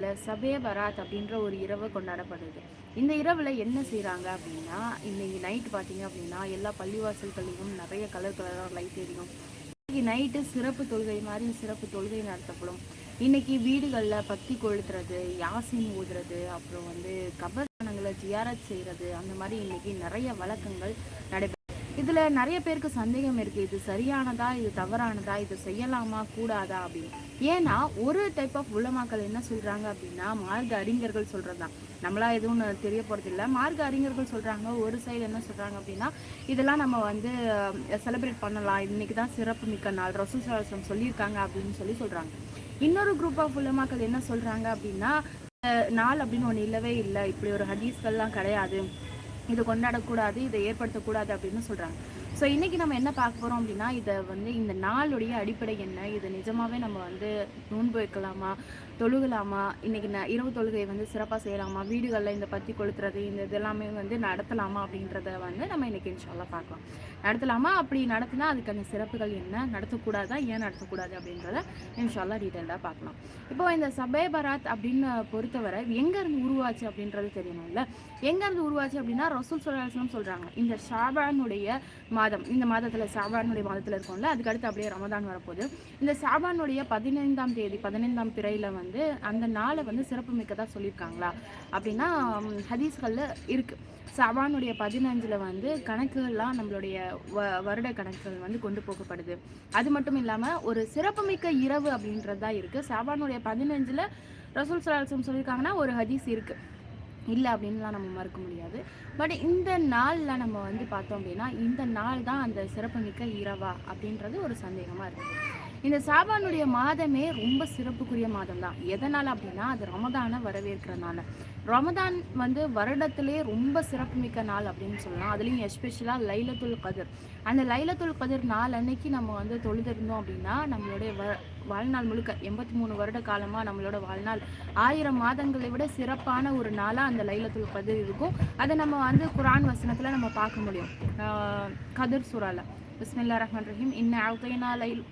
சபே பராத் அப்படின்ற ஒரு இரவு கொண்டாடப்படுது. இந்த இரவில் என்ன செய்கிறாங்க அப்படின்னா இன்னைக்கு நைட் பார்த்தீங்க அப்படின்னா எல்லா பள்ளிவாசல்களையும் நிறைய கலர் கலராக லைட் எரியும். இன்னைக்கு நைட்டு சிறப்பு தொழுகை மாதிரி சிறப்பு தொழுகை நடத்தப்படும். இன்னைக்கு வீடுகளில் பத்தி கொளுத்துறது யாசின் ஊதுறது அப்புறம் வந்து கபர்ஸ்தானங்களை ஜியாரத் செய்கிறது அந்த மாதிரி இன்னைக்கு நிறைய வழக்கங்கள் நடைபெறும் இதில் நிறைய பேருக்கு சந்தேகம் இருக்குது இது சரியானதா? இது தவறானதா? இது செய்யலாமா? கூடாதா? அப்படின்னு. ஏன்னா ஒரு டைப் ஆஃப் உலமாக்கள் என்ன சொல்கிறாங்க அப்படின்னா மார்க்க அறிஞர்கள் சொல்கிறது தான் நம்மளா எதுவும் தெரிய போகிறதில்ல மார்க்க அறிஞர்கள் சொல்கிறாங்க ஒரு சைடு என்ன சொல்கிறாங்க அப்படின்னா இதெல்லாம் நம்ம வந்து செலிப்ரேட் பண்ணலாம். இன்னைக்கு தான் சிறப்பு மிக்க நாள். ரசூல் சலாசம் சொல்லியிருக்காங்க அப்படின்னு சொல்லி சொல்கிறாங்க இன்னொரு குரூப் ஆஃப் உலமாக்கள் என்ன சொல்கிறாங்க அப்படின்னா நாள் அப்படின்னு ஒன்று இல்லவே இல்லை. இப்படி ஒரு ஹதீஸ்கள்லாம் கிடையாது. இதை கொண்டாடக்கூடாது இதை ஏற்படுத்தக்கூடாது அப்படின்னு சொல்கிறாங்க ஸோ இன்றைக்கி நம்ம என்ன பார்க்க போகிறோம் அப்படின்னா இதை வந்து இந்த நாளுடைய அடிப்படை என்ன? இதை நிஜமாகவே நம்ம வந்து நோன்பு வைக்கலாமா? தொழுகலாமா? இன்றைக்கி ந இரவு தொழுகையை வந்து சிறப்பாக செய்யலாமா? வீடுகளில் இந்த பத்தி கொளுத்துறது இந்த இதெல்லாமே வந்து நடத்தலாமா அப்படின்றத வந்து நம்ம இன்றைக்கி இன்ஷால்லாம் பார்க்கலாம். நடத்தலாமா? அப்படி நடத்தினா அதுக்கான சிறப்புகள் என்ன? நடத்தக்கூடாதா? ஏன் நடத்தக்கூடாது அப்படின்றத இன்ஷால்லாம் டீட்டெயிலாக பார்க்கலாம். இப்போ இந்த சபே பராத் அப்படின்னு பொறுத்தவரை எங்கேருந்து உருவாச்சு அப்படின்றது தெரியணும்ல. எங்கேருந்து உருவாச்சு அப்படின்னா ரசூல் சொல்லாசனம் சொல்கிறாங்க இந்த ஷாபானுடைய மாதம் இந்த மாதத்தில் ஷாபானுடைய மாதத்தில் இருக்கும்ல அதுக்கு அடுத்து அப்படியே ரமதான் வரப்போகுது. இந்த ஷாபானுடைய பதினைந்தாம் தேதி பதினைந்தாம் பிறையில் வந்து வந்து அந்த நாளை வந்து சிறப்பு மிக்கதாக சொல்லியிருக்காங்களா? அப்படின்னா ஹதீஸ்களில் இருக்குது சவானுடைய பதினஞ்சில் வந்து கணக்குகள்லாம் நம்மளுடைய வ வருட கணக்குகள் வந்து கொண்டு போகப்படுது. அது மட்டும் இல்லாமல் ஒரு சிறப்புமிக்க இரவு அப்படின்றது தான் இருக்குது சவானுடைய பதினஞ்சில் ரசூல் சலாசம் சொல்லியிருக்காங்கன்னா ஒரு ஹதீஸ் இருக்குது இல்லை அப்படின்லாம் நம்ம மறுக்க முடியாது. பட் இந்த நாளில் நம்ம வந்து பார்த்தோம் அப்படின்னா இந்த நாள் தான் அந்த சிறப்புமிக்க இரவா அப்படின்றது ஒரு சந்தேகமாக இருக்குது இந்த சாபானுடைய மாதமே ரொம்ப சிறப்புக்குரிய மாதம் தான் எதனால் அப்படின்னா அது ரமதானை வரவேற்கிறனால. ரமதான் வந்து வருடத்திலே ரொம்ப சிறப்புமிக்க நாள் அப்படின்னு சொல்லலாம். அதுலேயும் எஸ்பெஷலாக லைலத்துல் கதிர். அந்த லைலத்துல் கதிர் நாள் அன்னைக்கு நம்ம வந்து தொழுதிருந்தோம் அப்படின்னா நம்மளுடைய வ வாழ்நாள் முழுக்க எண்பத்தி மூணு வருட காலமாக நம்மளோட வாழ்நாள் ஆயிரம் மாதங்களை விட சிறப்பான ஒரு நாளாக அந்த லைலத்துல் கதிர் இருக்கும். அதை நம்ம வந்து குரான் வசனத்தில் நம்ம பார்க்க முடியும். கதிர் சூறால. பிஸ்மில்லா ரஹ்மான் ரஹீம். இன்ன அவுத்தைனா லைல்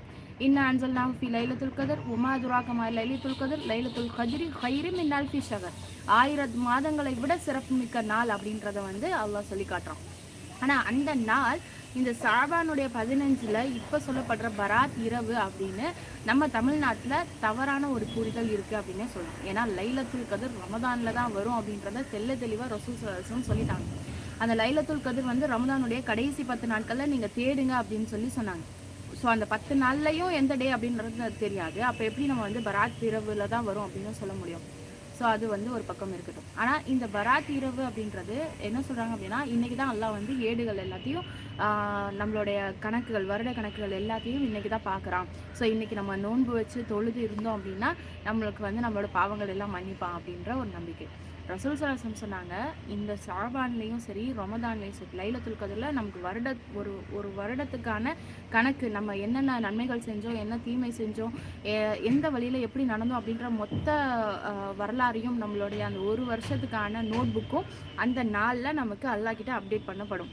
இன்ன அன்சல்னாஹு ஃபி லைலத்துல் கதர் உமா துராக்கமா லைலத்துல் கதர் லைலத்துல் கதிரி ஹைரி மின்னால் ஃபி ஷகர் ஆயிரம் மாதங்களை விட சிறப்புமிக்க நாள் அப்படின்றத வந்து அல்லாஹ் சொல்லி காட்டுறான் ஆனால் அந்த நாள் இந்த சாபானுடைய பதினஞ்சில் இப்போ சொல்லப்படுற பராத் இரவு அப்படின்னு நம்ம தமிழ்நாட்டில் தவறான ஒரு புரிதல் இருக்குது அப்படின்னே சொல்லலாம் ஏன்னா லைலத்துல் கதிர் ரமதானில் தான் வரும் அப்படின்றத தெல்ல தெளிவாக ரசூல் சலாஹம் சொல்லிட்டாங்க. அந்த லைலத்துல் கதிர் வந்து ரமதானுடைய கடைசி பத்து நாட்களில் நீங்கள் தேடுங்க அப்படின்னு சொல்லி சொன்னாங்க. ஸோ அந்த பத்து நாள்லையும் எந்த டே அப்படின்றது தெரியாது. அப்போ எப்படி நம்ம வந்து பராத் இரவில் தான் வரும் அப்படின்னு சொல்ல முடியும். ஸோ அது வந்து ஒரு பக்கம் இருக்கட்டும். ஆனால் இந்த பராத் இரவு அப்படின்றது என்ன சொல்கிறாங்க அப்படின்னா இன்றைக்கி தான் எல்லாம் வந்து ஏடுகள் எல்லாத்தையும் நம்மளுடைய கணக்குகள் வருட கணக்குகள் எல்லாத்தையும் இன்றைக்கி தான் பார்க்குறான். ஸோ இன்றைக்கி நம்ம நோன்பு வச்சு தொழுது இருந்தோம் அப்படின்னா நம்மளுக்கு வந்து நம்மளோட பாவங்கள் எல்லாம் மன்னிப்பான் அப்படின்ற ஒரு நம்பிக்கை. ரசூல் சலாசம் சொன்னாங்க இந்த சாபான்லேயும் சரி ரொமதான்லேயும் சரி லைலத்துல் கதிரில் நமக்கு வருட ஒரு ஒரு வருடத்துக்கான கணக்கு நம்ம என்னென்ன நன்மைகள் செஞ்சோம் என்ன தீமை செஞ்சோம் எந்த வழியில் எப்படி நடந்தோம் அப்படின்ற மொத்த வரலாறையும் நம்மளுடைய அந்த ஒரு வருஷத்துக்கான நோட் புக்கும் அந்த நாளில் நமக்கு அல்லாக்கிட்ட அப்டேட் பண்ணப்படும்.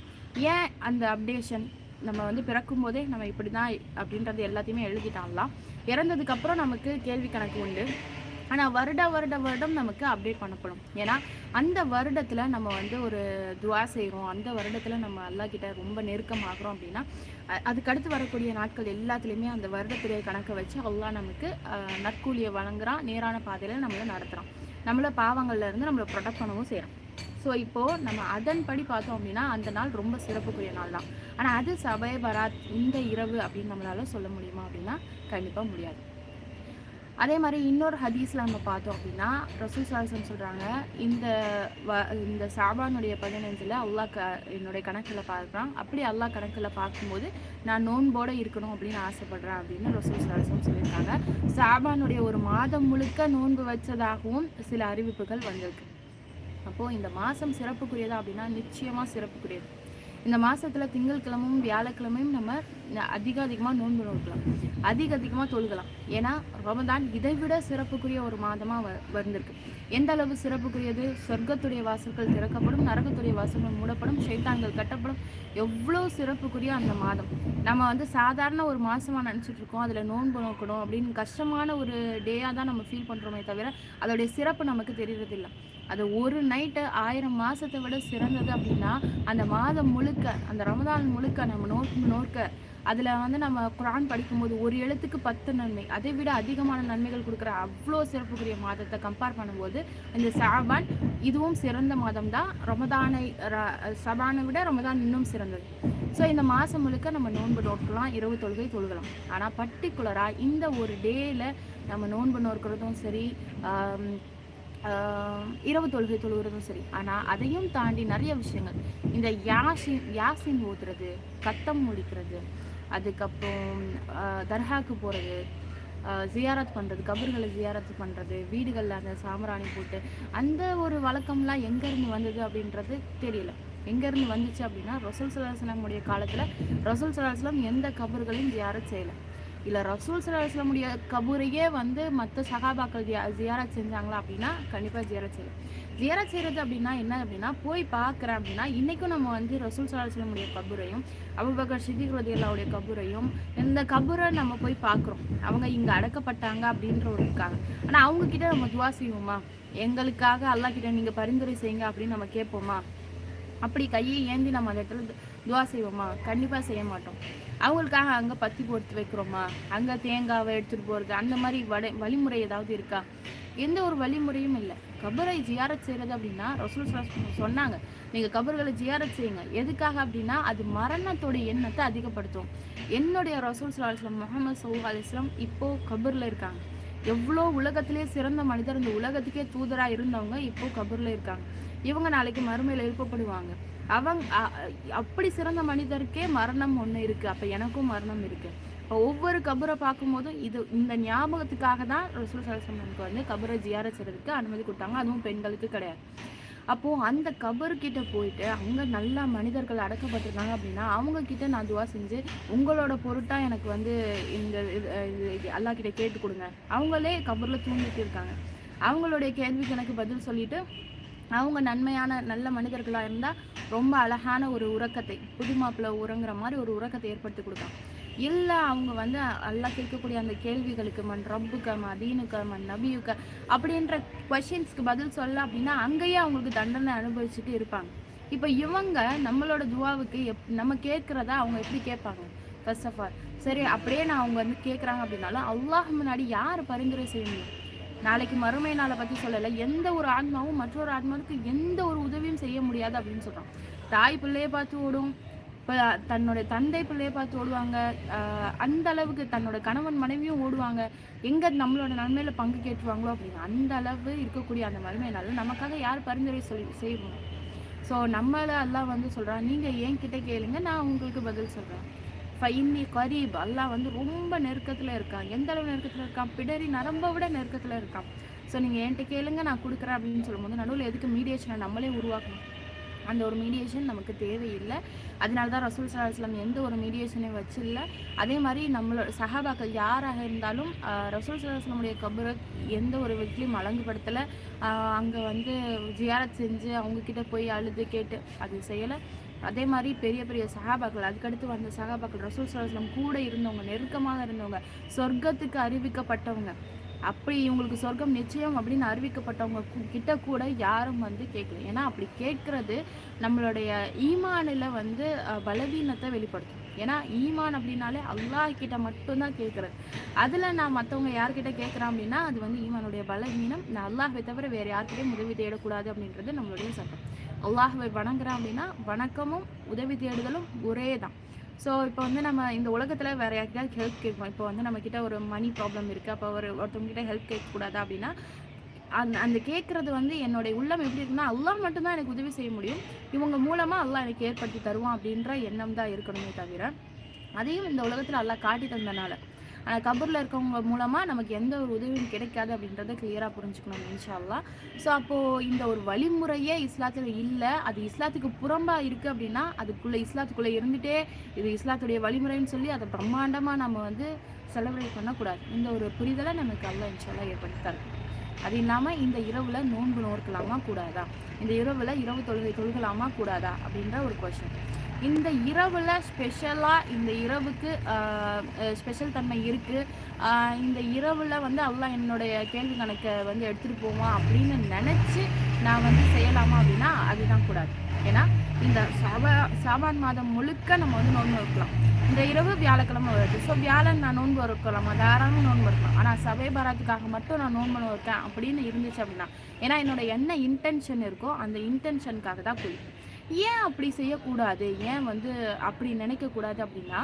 ஏன் அந்த அப்டேஷன்? நம்ம வந்து பிறக்கும் போதே நம்ம இப்படி தான் அப்படின்றது எல்லாத்தையுமே எழுதிட்டாங்களாம் இறந்ததுக்கப்புறம் நமக்கு கேள்வி கணக்கு உண்டு. ஆனால் வருட வருட வருடம் நமக்கு அப்டேட் பண்ணப்படும். ஏன்னா அந்த வருடத்தில் நம்ம வந்து ஒரு துவா செய்கிறோம் அந்த வருடத்தில் நம்ம அல்லா கிட்ட ரொம்ப நெருக்கமாகறோம் அப்படின்னா அதுக்கு அதுக்கடுத்து வரக்கூடிய நாட்கள் எல்லாத்துலேயுமே அந்த வருடத்துடைய கணக்கை வச்சு அல்லாஹ் நமக்கு நற்கூலியை வழங்குறான். நேரான பாதையில் நம்மளை நடத்துகிறான் நம்மளை பாவங்கள்லேருந்து நம்மளை ப்ரொடெக்ட் பண்ணவும் செய்கிறோம் ஸோ இப்போது நம்ம அதன்படி பார்த்தோம் அப்படின்னா அந்த நாள் ரொம்ப சிறப்புக்குரிய நாள் தான். ஆனால் அது சபை பராத் இந்த இரவு அப்படின்னு நம்மளால் சொல்ல முடியுமா அப்படின்னா கண்டிப்பாக முடியாது. அதே மாதிரி இன்னொரு ஹதீஸில் நம்ம பார்த்தோம் அப்படின்னா ரசூல் சாசம் சொல்கிறாங்க இந்த வ இந்த சாபானுடைய பதினஞ்சில் அல்லாஹ் க என்னுடைய கணக்கில் பார்க்குறான். அப்படி அல்லாஹ் கணக்கில் பார்க்கும்போது நான் நோன்போடு இருக்கணும் அப்படின்னு ஆசைப்பட்றேன் அப்படின்னு ரசூல் சாசம் சொல்லியிருக்காங்க. சாபானுடைய ஒரு மாதம் முழுக்க நோன்பு வச்சதாகவும் சில அறிவிப்புகள் வந்திருக்கு. அப்போது இந்த மாதம் சிறப்புக்குரியதா அப்படின்னா நிச்சயமாக சிறப்புக்குரியது. இந்த மாதத்தில் திங்கட்கிழமும் வியாழக்கிழமையும் நம்ம அதிக அதிகமாக நோன்பு நோக்கலாம். அதிக அதிகமாக தொழுகலாம். ஏன்னா ரமதான் இதை விட சிறப்புக்குரிய ஒரு மாதமாக வ வந்திருக்கு. எந்த அளவு சிறப்புக்குரியது? சொர்க்கத்துடைய வாசல்கள் திறக்கப்படும் நரகத்துடைய வாசல்கள் மூடப்படும் சைத்தான்கள் கட்டப்படும். எவ்வளோ சிறப்புக்குரிய அந்த மாதம். நம்ம வந்து சாதாரண ஒரு மாதமாக நினச்சிட்ருக்கோம் அதில் நோன்பு நோக்கணும் அப்படின்னு கஷ்டமான ஒரு டேயாக தான் நம்ம ஃபீல் பண்ணுறோமே தவிர அதோடைய சிறப்பு நமக்கு தெரியறதில்லை. அது ஒரு நைட்டு ஆயிரம் மாதத்தை விட சிறந்தது அப்படின்னா அந்த மாதம் முழுக்க அந்த ரமதான் முழுக்க நம்ம நோக்கு நோக்க அதில் வந்து நம்ம குரான் படிக்கும்போது ஒரு எழுத்துக்கு பத்து நன்மை அதை விட அதிகமான நன்மைகள் கொடுக்குற அவ்வளோ சிறப்புக்குரிய மாதத்தை கம்பேர் பண்ணும்போது இந்த சாபான் இதுவும் சிறந்த மாதம் தான் ரமதானை சபானை விட ரமதான் இன்னும் சிறந்தது. ஸோ இந்த மாதம் முழுக்க நம்ம நோன்பு நோக்கலாம் இரவு தொழுகை தொழுகலாம். ஆனால் பர்டிகுலராக இந்த ஒரு டேயில் நம்ம நோன்பு நோக்கிறதும் சரி இரவு தொழுகை தொழுகிறதும் சரி. ஆனால் அதையும் தாண்டி நிறைய விஷயங்கள். இந்த யாசின் யாசின் ஊத்துறது கத்தம் முடிக்கிறது அதுக்கப்புறம் தர்காவுக்கு போகிறது ஜியாரத் பண்ணுறது கபர்களை ஜியாரத் பண்ணுறது வீடுகளில் அந்த சாம்பிராணி போட்டு அந்த ஒரு வழக்கம்லாம் எங்கேருந்து வந்தது அப்படின்றது தெரியல. எங்கேருந்து வந்துச்சு அப்படின்னா ரசூல் சலாஹலமுடைய காலத்தில் ரசூல் சலாஹலம் எந்த கபர்களையும் ஜியாரத் செய்யலை. இல்லை ரசூல் சலாஹலமுடைய கபூரையே வந்து மற்ற சகாபாக்கள் ஜியாரத் செஞ்சாங்களா அப்படின்னா கண்டிப்பாக ஜியாரத் செய்யலை ஜியாரத் செய்கிறது அப்படின்னா என்ன அப்படின்னா போய் பார்க்குறேன் அப்படின்னா இன்றைக்கும் நம்ம வந்து ரசூல் சலாஹலமுடைய கபூரையும் அபுபக்கர் சித்திக் ரதியல்லாவுடைய கபூரையும் இந்த கபூரை நம்ம போய் பார்க்குறோம். அவங்க இங்கே அடக்கப்பட்டாங்க அப்படின்ற ஒரு இருக்காங்க. ஆனால் அவங்கக்கிட்ட நம்ம துவா செய்வோமா? எங்களுக்காக அல்லா கிட்ட நீங்கள் பரிந்துரை செய்யுங்க அப்படின்னு நம்ம கேட்போமா? அப்படி கையை ஏந்தி நம்ம அந்த இடத்துல துவா செய்வோமா? கண்டிப்பாக செய்ய மாட்டோம். அவங்களுக்காக அங்கே பத்தி பொறுத்து வைக்கிறோமா? அங்கே தேங்காவை எடுத்துகிட்டு போகிறது அந்த மாதிரி வடை வழிமுறை ஏதாவது இருக்கா? எந்த ஒரு வழிமுறையும் இல்லை. கபரை ஜியாரத் செய்கிறது அப்படின்னா ரசூல் சொன்னாங்க. நீங்கள் கபர்களை ஜியாரத் செய்யுங்க. எதுக்காக அப்படின்னா அது மரணத்தோட எண்ணத்தை அதிகப்படுத்தும். என்னுடைய ரசூல் சலாஹ்லாம் முகமது சவுஹ் அலிஸ்லாம் இப்போது கபரில் இருக்காங்க. எவ்வளோ உலகத்திலே சிறந்த மனிதர் இந்த உலகத்துக்கே தூதராக இருந்தவங்க இப்போது கபரில் இருக்காங்க. இவங்க நாளைக்கு மறுமையில் எழுப்பப்படுவாங்க. அவங்க அப்படி சிறந்த மனிதருக்கே மரணம் ஒன்று இருக்குது அப்போ எனக்கும் மரணம் இருக்குது இப்போ ஒவ்வொரு கபரை பார்க்கும்போதும் இது இந்த ஞாபகத்துக்காக தான் ரசூல் சலசமனுக்கு வந்து கபரை ஜியார அனுமதி கொடுத்தாங்க. அதுவும் பெண்களுக்கு கிடையாது. அப்போது அந்த கபருக்கிட்ட போயிட்டு அங்கே நல்லா மனிதர்கள் அடக்கப்பட்டிருக்காங்க அப்படின்னா அவங்கக்கிட்ட நான் துவா செஞ்சு உங்களோட பொருட்டாக எனக்கு வந்து இந்த இது கிட்ட கேட்டு கொடுங்க. அவங்களே கபரில் தூங்கிட்டு இருக்காங்க. அவங்களுடைய கேள்விக்கு எனக்கு பதில் சொல்லிட்டு அவங்க நன்மையான நல்ல மனிதர்களாக இருந்தால் ரொம்ப அழகான ஒரு உறக்கத்தை புது மாப்பிள்ளை உறங்குற மாதிரி ஒரு உறக்கத்தை ஏற்படுத்தி கொடுக்கலாம். இல்லை அவங்க வந்து அல்லா கேட்கக்கூடிய அந்த கேள்விகளுக்கு மண் ரப்புக்க மதீனுக்க மண் நபியுக்க அப்படின்ற கொஷின்ஸ்க்கு பதில் சொல்ல அப்படின்னா அங்கேயே அவங்களுக்கு தண்டனை அனுபவிச்சுட்டு இருப்பாங்க. இப்போ இவங்க நம்மளோட துவாவுக்கு எப் நம்ம கேட்குறத அவங்க எப்படி கேட்பாங்க? ஃபர்ஸ்ட் ஆஃப் ஆல் சரி அப்படியே நான் அவங்க வந்து கேட்குறாங்க அப்படின்னாலும் அல்லாஹ் முன்னாடி யார் பரிந்துரை செய்ய முடியும்? நாளைக்கு மறுமை நாளை பற்றி சொல்லலை. எந்த ஒரு ஆத்மாவும் மற்றொரு ஆத்மாவுக்கு எந்த ஒரு உதவியும் செய்ய முடியாது அப்படின்னு சொல்கிறான் தாய் பிள்ளையை பார்த்து ஓடும். இப்போ தன்னோட தந்தை பிள்ளையை பார்த்து ஓடுவாங்க. அந்த அளவுக்கு தன்னோட கணவன் மனைவியும் ஓடுவாங்க. எங்கே நம்மளோட நன்மையில் பங்கு கேட்டுருவாங்களோ அப்படின்னு. அந்த அளவு இருக்கக்கூடிய அந்த மறுமையினால நமக்காக யார் பரிந்துரை சொல்லி செய்வோம் ஸோ நம்மளை எல்லாம் வந்து சொல்கிறான் நீங்கள் ஏன் கிட்டே கேளுங்க நான் உங்களுக்கு பதில் சொல்கிறேன் ஃபைன்னி கரீப் அல்லாஹ் வந்து ரொம்ப நெருக்கத்தில் இருக்கான். எந்த அளவு நெருக்கத்தில் இருக்கான்? பிடரி நரம்ப விட நெருக்கத்தில் இருக்கான். ஸோ நீங்கள் என்கிட்ட கேளுங்க நான் கொடுக்குறேன் அப்படின்னு சொல்லும்போது நடுவில் எதுக்கு மீடியேஷனை நம்மளே உருவாக்கணும்? அந்த ஒரு மீடியேஷன் நமக்கு தேவையில்லை. அதனால தான் ரசூல் சலாஹ்லாம் எந்த ஒரு மீடியேஷனையும் வச்சில்ல. அதே மாதிரி நம்மளோட சஹாபாக்கள் யாராக இருந்தாலும் ரசூல் சலாஹ்லமுடைய கபரை எந்த ஒரு விதத்துலையும் அலங்குபடுத்தலை. அங்கே வந்து ஜியாரத் செஞ்சு அவங்கக்கிட்ட போய் அழுது கேட்டு அது செய்யலை. அதே மாதிரி பெரிய பெரிய சகாபாக்கள் அதுக்கடுத்து வந்த சகாபாக்கள் ரசூல் சலாஸ்லம் கூட இருந்தவங்க நெருக்கமாக இருந்தவங்க சொர்க்கத்துக்கு அறிவிக்கப்பட்டவங்க. அப்படி இவங்களுக்கு சொர்க்கம் நிச்சயம் அப்படின்னு அறிவிக்கப்பட்டவங்க கிட்ட கூட யாரும் வந்து கேட்கல. ஏன்னா அப்படி கேட்கறது நம்மளுடைய ஈமானில் வந்து பலவீனத்தை வெளிப்படுத்தும். ஏன்னா ஈமான் அப்படின்னாலே அல்லாஹ் கிட்ட மட்டும்தான் கேட்குறது. அதில் நான் மற்றவங்க யார்கிட்ட கேட்குறேன் அப்படின்னா அது வந்து ஈமானுடைய பலவீனம். நான் அல்லாஹை தவிர வேறு யார்கிட்டையும் உதவி தேடக்கூடாது அப்படின்றது நம்மளுடைய சட்டம். அல்லாஹுவை வணங்குறேன் அப்படின்னா வணக்கமும் உதவி தேடுதலும் ஒரே தான் ஸோ இப்போ வந்து நம்ம இந்த உலகத்தில் வேறு யாருக்காவது ஹெல்ப் கேட்போம் இப்போ வந்து நம்மக்கிட்ட ஒரு மணி ப்ராப்ளம் இருக்குது அப்போ ஒரு ஒருத்தவங்ககிட்ட ஹெல்ப் கேட்கக்கூடாதா அப்படின்னா அந்த அந்த கேட்குறது வந்து என்னுடைய உள்ளம் எப்படி இருக்குன்னா அல்லாஹ் மட்டும்தான் எனக்கு உதவி செய்ய முடியும். இவங்க மூலமாக அல்லாஹ் எனக்கு ஏற்படுத்தி தருவான் அப்படின்ற எண்ணம் தான் இருக்கணுமே தவிர அதையும் இந்த உலகத்தில் எல்லாம் காட்டி தந்தனால. கபூரில் இருக்கவங்க மூலமாக நமக்கு எந்த ஒரு உதவியும் கிடைக்காது அப்படின்றத கிளியராக புரிஞ்சுக்கணும் இன்ஷால்லா ஸோ அப்போது இந்த ஒரு வழிமுறையே இஸ்லாத்தில் இல்லை. அது இஸ்லாத்துக்கு புறம்பாக இருக்குது அப்படின்னா அதுக்குள்ளே இஸ்லாத்துக்குள்ளே இருந்துகிட்டே இது இஸ்லாத்துடைய வழிமுறைன்னு சொல்லி அதை பிரம்மாண்டமாக நம்ம வந்து செலிப்ரேட் பண்ணக்கூடாது. இந்த ஒரு புரிதலை நமக்கு அல்ல இன்ஷால்லா ஏற்படுத்தி தரும் அது இல்லாமல் இந்த இரவில் நோன்பு நோக்கலாமா கூடாதா? இந்த இரவில் இரவு தொழுகை தொழுகலாமா கூடாதா? அப்படின்ற ஒரு கொஷின் இந்த இரவில் ஸ்பெஷலாக இந்த இரவுக்கு ஸ்பெஷல் தன்மை இருக்குது இந்த இரவில் வந்து அவ்வளோ என்னுடைய கேள்வி கணக்கை வந்து எடுத்துகிட்டு போவான் அப்படின்னு நினச்சி நான் வந்து செய்யலாமா அப்படின்னா அதுதான் கூடாது. ஏன்னா இந்த சாபா சாபான் மாதம் முழுக்க நம்ம வந்து நோன்பு வைக்கலாம். இந்த இரவு வியாழக்கிழமை வருது. ஸோ வியாழன் நான் நோன்பு இருக்கலாமா தாராளமாக நோன்பு இருக்கலாம் ஆனால் சபை பாராத்துக்காக மட்டும் நான் நோன்பு வைக்கேன் அப்படின்னு இருந்துச்சு அப்படின்னா ஏன்னா என்னோட என்ன இன்டென்ஷன் இருக்கோ அந்த இன்டென்ஷனுக்காக தான் குளிக்கும் ஏன் அப்படி செய்யக்கூடாது? ஏன் வந்து அப்படி நினைக்கக்கூடாது அப்படின்னா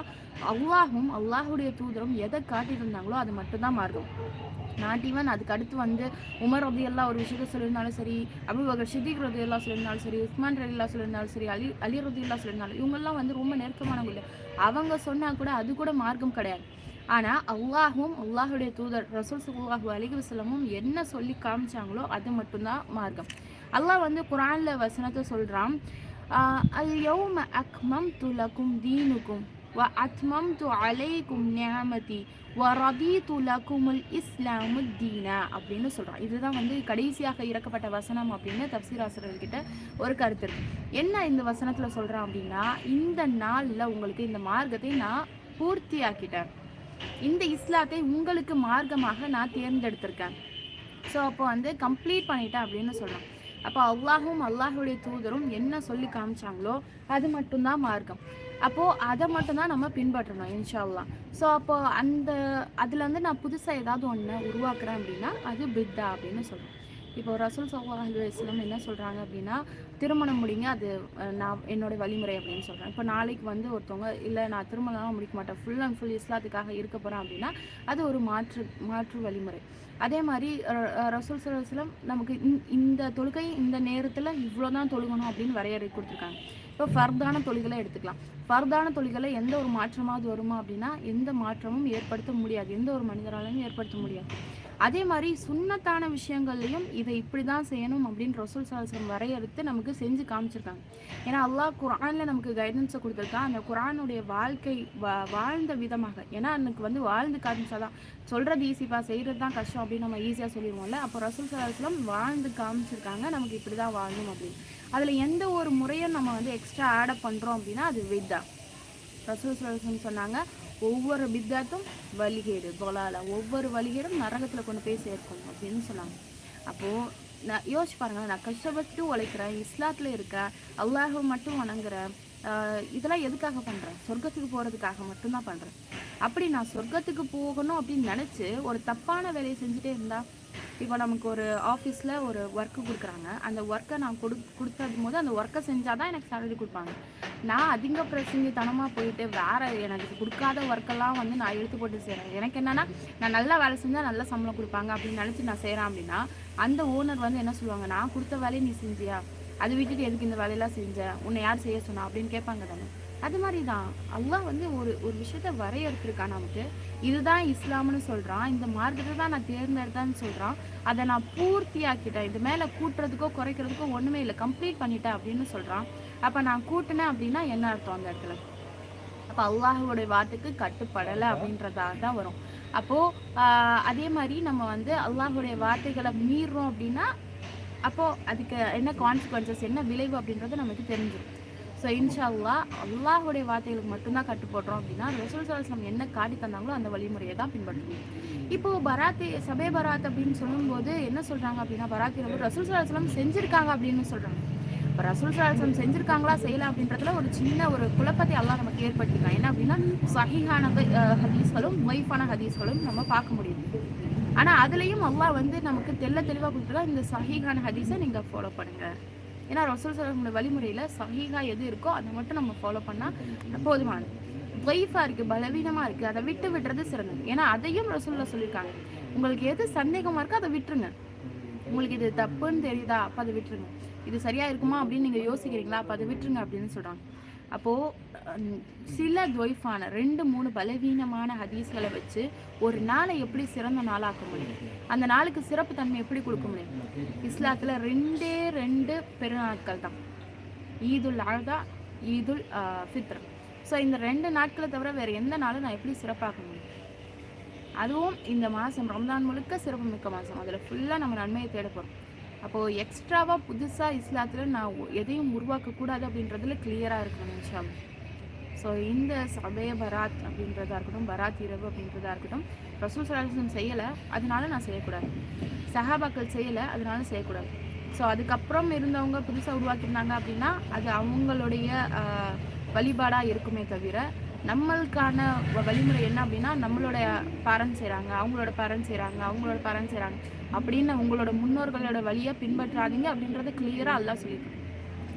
அல்லாஹும் அல்லாஹுடைய தூதரும் எதை காட்டியிருந்தாங்களோ அது மட்டும்தான் மாறும் நாட் ஈவன் அதுக்கு அடுத்து வந்து உமர் ரதி எல்லாம் ஒரு விஷயத்த சொல்லியிருந்தாலும் சரி அபுபகர் சித்திக் ரதி எல்லாம் சொல்லியிருந்தாலும் சரி உஸ்மான் ரதி எல்லாம் சொல்லியிருந்தாலும் சரி அலி அலி ரதி எல்லாம் சொல்லியிருந்தாலும் இவங்கெல்லாம் வந்து ரொம்ப நெருக்கமானவங்க அவங்க சொன்னால் கூட அது கூட மார்க்கம் கிடையாது. ஆனால் அல்லாஹும் அல்லாஹுடைய தூதர் ரசூல் சுல்லாஹு அலிக வசலமும் என்ன சொல்லி காமிச்சாங்களோ அது மட்டும்தான் மார்க்கம். அல்லாஹ் வந்து குரானில் வசனத்தை சொல்கிறான் அல் அக்மம் துலக்கும் தீனுக்கும் வ அத்மம் து அலைக்கும் நியாமதி வ ரதீது லகுமுல் இஸ்லாமு தீனா அப்படின்னு சொல்கிறான் இதுதான் வந்து கடைசியாக இறக்கப்பட்ட வசனம் அப்படின்னு தப்சீராசிரியர்கிட்ட ஒரு கருத்து இருக்குது என்ன இந்த வசனத்தில் சொல்கிறான் அப்படின்னா இந்த நாளில் உங்களுக்கு இந்த மார்க்கத்தை நான் பூர்த்தியாக்கிட்டேன். இந்த இஸ்லாத்தை உங்களுக்கு மார்க்கமாக நான் தேர்ந்தெடுத்திருக்கேன். ஸோ அப்போ வந்து கம்ப்ளீட் பண்ணிட்டேன் அப்படின்னு சொல்கிறான் அப்போ அல்லாஹும் அல்லாஹுடைய தூதரும் என்ன சொல்லி காமிச்சாங்களோ அது மட்டும்தான் மார்க்கம். அப்போது அதை மட்டும்தான் நம்ம பின்பற்றணும் இன்ஷால்லாம் ஸோ அப்போது அந்த அதில் வந்து நான் புதுசாக ஏதாவது ஒன்று உருவாக்குறேன் அப்படின்னா அது பித்தா அப்படின்னு சொல்கிறேன் இப்போ ரசூல் சல்லாஹ் அலுவலம் என்ன சொல்கிறாங்க அப்படின்னா திருமணம் முடிங்க அது நான் என்னோட வழிமுறை அப்படின்னு சொல்கிறேன் இப்போ நாளைக்கு வந்து ஒருத்தவங்க இல்லை நான் திருமணம்லாம் முடிக்க மாட்டேன். ஃபுல் அண்ட் ஃபுல் இஸ்லாத்துக்காக இருக்க போகிறேன் அப்படின்னா அது ஒரு மாற்று மாற்று வழிமுறை. அதே மாதிரி ரசூல் சலாஹம் நமக்கு இந்த தொழுகை இந்த நேரத்தில் இவ்வளோ தான் தொழுகணும் அப்படின்னு வரையறை கொடுத்துருக்காங்க. இப்போ ஃபர்தான தொழில்களை எடுத்துக்கலாம். ஃபர்தான தொழில்களை எந்த ஒரு மாற்றமாவது வருமா அப்படின்னா எந்த மாற்றமும் ஏற்படுத்த முடியாது. எந்த ஒரு மனிதராலையும் ஏற்படுத்த முடியாது. அதே மாதிரி சுண்ணத்தான விஷயங்கள்லையும் இதை இப்படி தான் செய்யணும் அப்படின்னு ரசூல் சால்சம் வரையறுத்து நமக்கு செஞ்சு காமிச்சிருக்காங்க. ஏன்னா அல்லாஹ் குரானில் நமக்கு கைடன்ஸை கொடுத்துருக்கான் அந்த குரானுடைய வாழ்க்கை வாழ்ந்த விதமாக. ஏன்னா எனக்கு வந்து வாழ்ந்து காமிச்சாதான். சொல்கிறது ஈஸிப்பா செய்கிறது தான் கஷ்டம் அப்படின்னு நம்ம ஈஸியாக சொல்லிடுவோம்ல அப்போ ரசூல் சால்சலம் வாழ்ந்து காமிச்சிருக்காங்க. நமக்கு இப்படி தான் வாழணும் அப்படின்னு. அதில் எந்த ஒரு முறையும் நம்ம வந்து எக்ஸ்ட்ரா ஆடப் பண்ணுறோம் அப்படின்னா அது வித்தா. சால்சம் சொன்னாங்க. ஒவ்வொரு பித்தாத்தும் வழிகேடு தொலால ஒவ்வொரு வழிகேடும் நரகத்தில் கொண்டு போய் சேர்க்கும் அப்படின்னு சொன்னாங்க. அப்போது நான் யோசிச்சு பாருங்கள் நான் கஷ்டப்பட்டு உழைக்கிறேன் இஸ்லாத்தில் இருக்கேன் அல்லாஹ் மட்டும் வணங்குறேன் இதெல்லாம் எதுக்காக பண்ணுறேன் சொர்க்கத்துக்கு போகிறதுக்காக மட்டும்தான் பண்ணுறேன் அப்படி நான் சொர்க்கத்துக்கு போகணும் அப்படின்னு நினச்சி ஒரு தப்பான வேலையை செஞ்சுட்டே இருந்தால் இப்போ நமக்கு ஒரு ஆஃபீஸில் ஒரு ஒர்க்கு கொடுக்குறாங்க. அந்த ஒர்க்கை நான் கொடு கொடுத்தது போது அந்த ஒர்க்கை செஞ்சால் தான் எனக்கு சேலரி கொடுப்பாங்க. நான் அதிக பிரசங்கித்தனமாக போயிட்டு வேறு எனக்கு கொடுக்காத ஒர்க்கெல்லாம் வந்து நான் எழுத்து போட்டு செய்கிறேன் எனக்கு என்னென்னா நான் நல்லா வேலை செஞ்சால் நல்ல சம்பளம் கொடுப்பாங்க அப்படின்னு நினச்சி நான் செய்கிறேன் அப்படின்னா அந்த ஓனர் வந்து என்ன சொல்லுவாங்க? நான் கொடுத்த வேலையை நீ செஞ்சியா? அது விட்டுட்டு எதுக்கு இந்த வேலையெல்லாம் செஞ்ச? உன்னை யார் செய்ய சொன்னா? அப்படின்னு கேட்பாங்க தானே. அது மாதிரி தான் அல்லாஹ் வந்து ஒரு ஒரு விஷயத்த வரையறுத்துருக்கான் நமக்கு. இதுதான் இஸ்லாம்னு சொல்கிறான் இந்த மார்க்கத்தை தான் நான் தேர்ந்தெடுத்தான்னு சொல்கிறான் அதை நான் பூர்த்தி ஆக்கிட்டேன் இது மேலே கூட்டுறதுக்கோ குறைக்கிறதுக்கோ ஒன்றுமே இல்லை. கம்ப்ளீட் பண்ணிட்டேன் அப்படின்னு சொல்கிறான் அப்போ நான் கூட்டினேன் அப்படின்னா என்ன அர்த்தம் அந்த இடத்துல? அப்போ அல்லாஹுடைய வார்த்தைக்கு கட்டுப்படலை அப்படின்றதாக தான் வரும். அப்போது அதே மாதிரி நம்ம வந்து அல்லாஹுடைய வார்த்தைகளை மீறுறோம் அப்படின்னா அப்போது அதுக்கு என்ன கான்சிக்வன்சஸ் என்ன விளைவு அப்படின்றது நமக்கு தெரிஞ்சிடும் ஸோ இன்ஷால்லா அல்லாஹுடைய வார்த்தைகளுக்கு மட்டும்தான் கட்டுப்படுறோம் அப்படின்னா ரசூல் சலாஸ்லாம் என்ன காட்டி தந்தாங்களோ அந்த வழிமுறையை தான் பின்பற்றணும் இப்போது பராத்தி சபே பராத் அப்படின்னு சொல்லும்போது என்ன சொல்கிறாங்க அப்படின்னா பராத்தி வந்து ரசூல் சலாஸ்லாம் செஞ்சுருக்காங்க அப்படின்னு சொல்கிறாங்க இப்போ ரசூல் சலாஸ்லாம் செஞ்சுருக்காங்களா செய்யலாம் அப்படின்றதுல ஒரு சின்ன ஒரு குழப்பத்தை எல்லாம் நமக்கு ஏற்படுத்திக்கலாம் என்ன அப்படின்னா சஹிஹான ஹதீஸ்களும் மொய்ஃபான ஹதீஸ்களும் நம்ம பார்க்க முடியும் ஆனால் அதுலேயும் அல்லாஹ் வந்து நமக்கு தெல்ல தெளிவாக கொடுத்துருக்கா இந்த சஹிஹான ஹதீஸை நீங்கள் ஃபாலோ பண்ணுங்கள் ஏன்னா ரசூல் சலமோட வழிமுறையில் சஹீகா எது இருக்கோ அதை மட்டும் நம்ம ஃபாலோ பண்ணால் போதுமானது. ஒய்ஃபாக இருக்குது பலவீனமாக இருக்குது அதை விட்டு விடுறது சிறந்தது. ஏன்னா அதையும் ரசூலில் சொல்லியிருக்காங்க. உங்களுக்கு எது சந்தேகமாக இருக்கோ அதை விட்டுருங்க. உங்களுக்கு இது தப்புன்னு தெரியுதா? அப்போ அதை விட்டுருங்க. இது சரியாக இருக்குமா அப்படின்னு நீங்கள் யோசிக்கிறீங்களா? அப்போ அதை விட்டுருங்க அப்படின்னு சொல்கிறாங்க அப்போது சில துவைஃபான ரெண்டு மூணு பலவீனமான ஹதீஸ்களை வச்சு ஒரு நாளை எப்படி சிறந்த நாளாக்க முடியும்? அந்த நாளுக்கு சிறப்பு தன்மை எப்படி கொடுக்க முடியும்? இஸ்லாத்தில் ரெண்டே ரெண்டு பெருநாட்கள் தான். ஈதுல் அழகா ஈதுல் ஃபித்ர். ஸோ இந்த ரெண்டு நாட்களை தவிர வேறு எந்த நாளும் நான் எப்படி சிறப்பாக்க முடியும்? அதுவும் இந்த மாதம் ரம்ஜான் முழுக்க சிறப்பு மிக்க மாதம். அதில் ஃபுல்லாக நம்ம நன்மையை தேட போகிறோம் அப்போது எக்ஸ்ட்ராவாக புதுசாக இஸ்லாத்தில் நான் எதையும் உருவாக்கக்கூடாது அப்படின்றதுல கிளியராக இருக்கணும் இன்ஷா ஸோ இந்த சபைய பராத் அப்படின்றதா இருக்கட்டும் பராத் இரவு அப்படின்றதா இருக்கட்டும் ரசூல் சலாஹம் செய்யலை அதனால நான் செய்யக்கூடாது. சஹாபாக்கள் செய்யலை அதனால செய்யக்கூடாது. ஸோ அதுக்கப்புறம் இருந்தவங்க புதுசாக உருவாக்கியிருந்தாங்க அப்படின்னா அது அவங்களுடைய வழிபாடாக இருக்குமே தவிர நம்மளுக்கான வ- வழிமுறை என்ன அப்படின்னா நம்மளோட பேரண்ட்ஸ் செய்கிறாங்க அவங்களோட பேரண்ட்ஸ் செய்கிறாங்க அவங்களோட பேரண்ட்ஸ் செய்கிறாங்க அப்படின்னு உங்களோட முன்னோர்களோட வழியை பின்பற்றாதீங்க அப்படின்றத கிளியராக எல்லாம் சொல்லியிருக்காங்க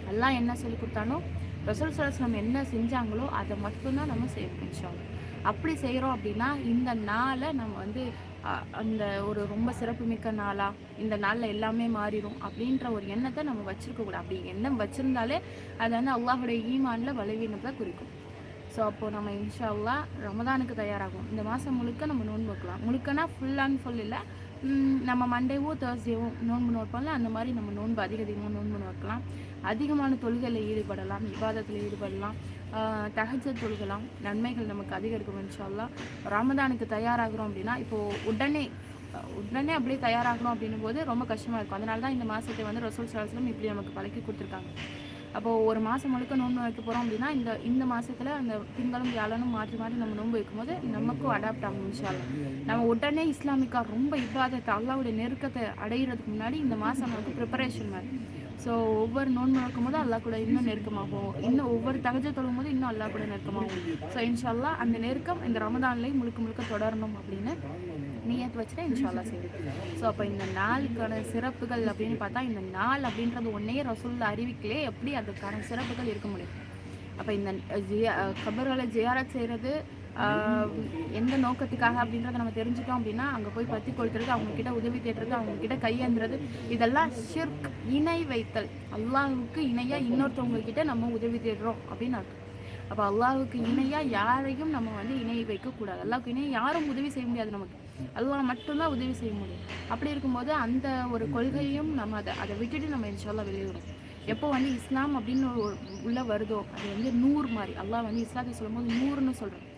எல்லாம் என்ன சொல்லி கொடுத்தானோ ரசூல் நம்ம என்ன செஞ்சாங்களோ அதை மட்டும்தான் நம்ம செய்யணும் அப்படி செய்கிறோம் அப்படின்னா இந்த நாளை நம்ம வந்து அந்த ஒரு ரொம்ப சிறப்புமிக்க நாளா இந்த நாளில் எல்லாமே மாறிடும் அப்படின்ற ஒரு எண்ணத்தை நம்ம வச்சிருக்க கூடாது. அப்படி எண்ணம் வச்சுருந்தாலே அது வந்து அல்லாஹுடைய ஈமானில் பலவீனத்தை குறிக்கும். ஸோ அப்போது நம்ம இன்ஷா அல்லா ரமதானுக்கு தயாராகும். இந்த மாதம் முழுக்க நம்ம நோன்பு வைக்கலாம். முழுக்கனா ஃபுல் அண்ட் ஃபுல் இல்லை. நம்ம மண்டேவோ தேர்ஸ்டேவோ நோன்பு நோட்போம்ல அந்த மாதிரி நம்ம நோன்பு அதிக அதிகமாக நோன்பு நோக்கலாம். அதிகமான தொழுகையில் ஈடுபடலாம் விவாதத்தில் ஈடுபடலாம் தகஜ தொழுகலாம் நன்மைகள் நமக்கு அதிகரிக்கும் இன்ஷா அல்லாஹ் ரமதானுக்கு தயாராகிறோம் அப்படின்னா இப்போது உடனே உடனே அப்படியே தயாராகணும் அப்படின்னும் போது ரொம்ப கஷ்டமாக இருக்கும். அதனால தான் இந்த மாதத்தை வந்து ரசூல் சலாஸ்லம் இப்படி நமக்கு பழக்கி கொடுத்துருக்காங்க. அப்போது ஒரு மாதம் முழுக்க நோன்பு வைக்க போகிறோம் அப்படின்னா இந்த இந்த மாதத்தில் அந்த திங்களும் வியாழனும் மாற்றி மாற்றி நம்ம நோன்பு வைக்கும்போது நமக்கும் அடாப்ட் ஆகும் இன்ஷா நம்ம உடனே இஸ்லாமிக்கா ரொம்ப இப்பாதத்தை அல்லாவுடைய நெருக்கத்தை அடையிறதுக்கு முன்னாடி இந்த மாதம் நமக்கு ப்ரிப்பரேஷன் மாதிரி. ஸோ ஒவ்வொரு நோன்பு நடக்கும் போது அல்லா கூட இன்னும் நெருக்கமாகும். இன்னும் ஒவ்வொரு தகஜ தொழும் போது இன்னும் அல்லா கூட நெருக்கமாகும். ஸோ இன்ஷால்லா அந்த நெருக்கம் இந்த ரமதான்லேயும் முழுக்க முழுக்க தொடரணும் அப்படின்னு நீயத்து வச்சுட்டா இன்ஷால்லா செய்யுது ஸோ அப்போ இந்த நாளுக்கான சிறப்புகள் அப்படின்னு பார்த்தா இந்த நாள் அப்படின்றது ஒன்னே ரசூல்ல அறிவிக்கலே எப்படி அதுக்கான சிறப்புகள் இருக்க முடியும். அப்போ இந்த ஜியா கபர்களை ஜியாரத் செய்கிறது எந்த நோக்கத்துக்காக அப்படின்றத நம்ம தெரிஞ்சுட்டோம் அப்படின்னா அங்கே போய் பற்றி கொளுத்துறது அவங்கக்கிட்ட உதவி தேடுறது அவங்கக்கிட்ட கையேந்துறது இதெல்லாம் ஷிர்க் இணை வைத்தல். அல்லாஹுக்கு இணையாக இன்னொருத்தவங்க கிட்ட நம்ம உதவி தேடுறோம் அப்படின்னு அர்த்தம். அப்போ அல்லாஹுக்கு இணையாக யாரையும் நம்ம வந்து இணை வைக்கக்கூடாது. அல்லாஹ்வுக்கு இணையாக யாரும் உதவி செய்ய முடியாது நமக்கு. அல்லாஹ் மட்டும்தான் உதவி செய்ய முடியும். அப்படி இருக்கும்போது அந்த ஒரு கொள்கையும் நம்ம அதை அதை விட்டுட்டு நம்ம இன்ஷால்லாம் வெளியிடும் எப்போ வந்து இஸ்லாம் அப்படின்னு ஒரு உள்ளே வருதோ அது வந்து நூறு மாதிரி. அல்லாஹ் வந்து இஸ்லாத்தை சொல்லும்போது நூறுன்னு சொல்கிறோம்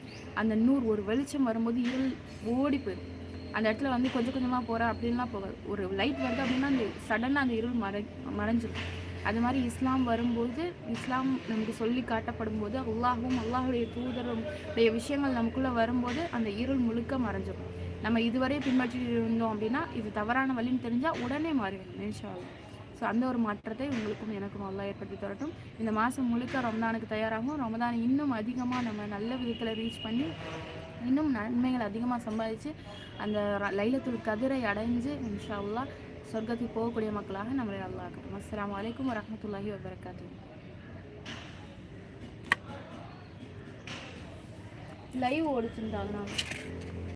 அந்த நூறு ஒரு வெளிச்சம் வரும்போது இருள் ஓடி போயிடும். அந்த இடத்துல வந்து கொஞ்சம் கொஞ்சமாக போகிறேன் அப்படின்லாம் போகாது. ஒரு லைட் வருது அப்படின்னா அந்த சடனாக அந்த இருள் மறை மறைஞ்சிடும் அது மாதிரி இஸ்லாம் வரும்போது இஸ்லாம் நமக்கு சொல்லி காட்டப்படும் போது அல்லாஹும் அல்லாஹுடைய தூதரும் உடைய விஷயங்கள் நமக்குள்ளே வரும்போது அந்த இருள் முழுக்க மறைஞ்சிடும் நம்ம இதுவரையும் பின்பற்றிட்டு இருந்தோம் அப்படின்னா இது தவறான வழின்னு தெரிஞ்சால் உடனே மாறிவிடும் நினைச்சாலும். ஸோ அந்த ஒரு மாற்றத்தை உங்களுக்கும் எனக்கும் நல்லா ஏற்படுத்தி தரட்டும். இந்த மாதம் முழுக்க ரமதானுக்கு தயாராகும் ரமதான் இன்னும் அதிகமாக நம்ம நல்ல விதத்தில் ரீச் பண்ணி இன்னும் நன்மைகள் அதிகமாக சம்பாதிச்சு அந்த லைலத்துள் கதிரை அடைஞ்சு இன்ஷா அல்லா சொர்க்கத்துக்கு போகக்கூடிய மக்களாக நம்மளை நல்லா ஆக்கட்டும். அஸ்ஸலாமு அலைக்கும் வரஹ்மத்துல்லாஹி வபரகாத்து லைவ் ஓடிச்சிருந்தாங்கண்ணா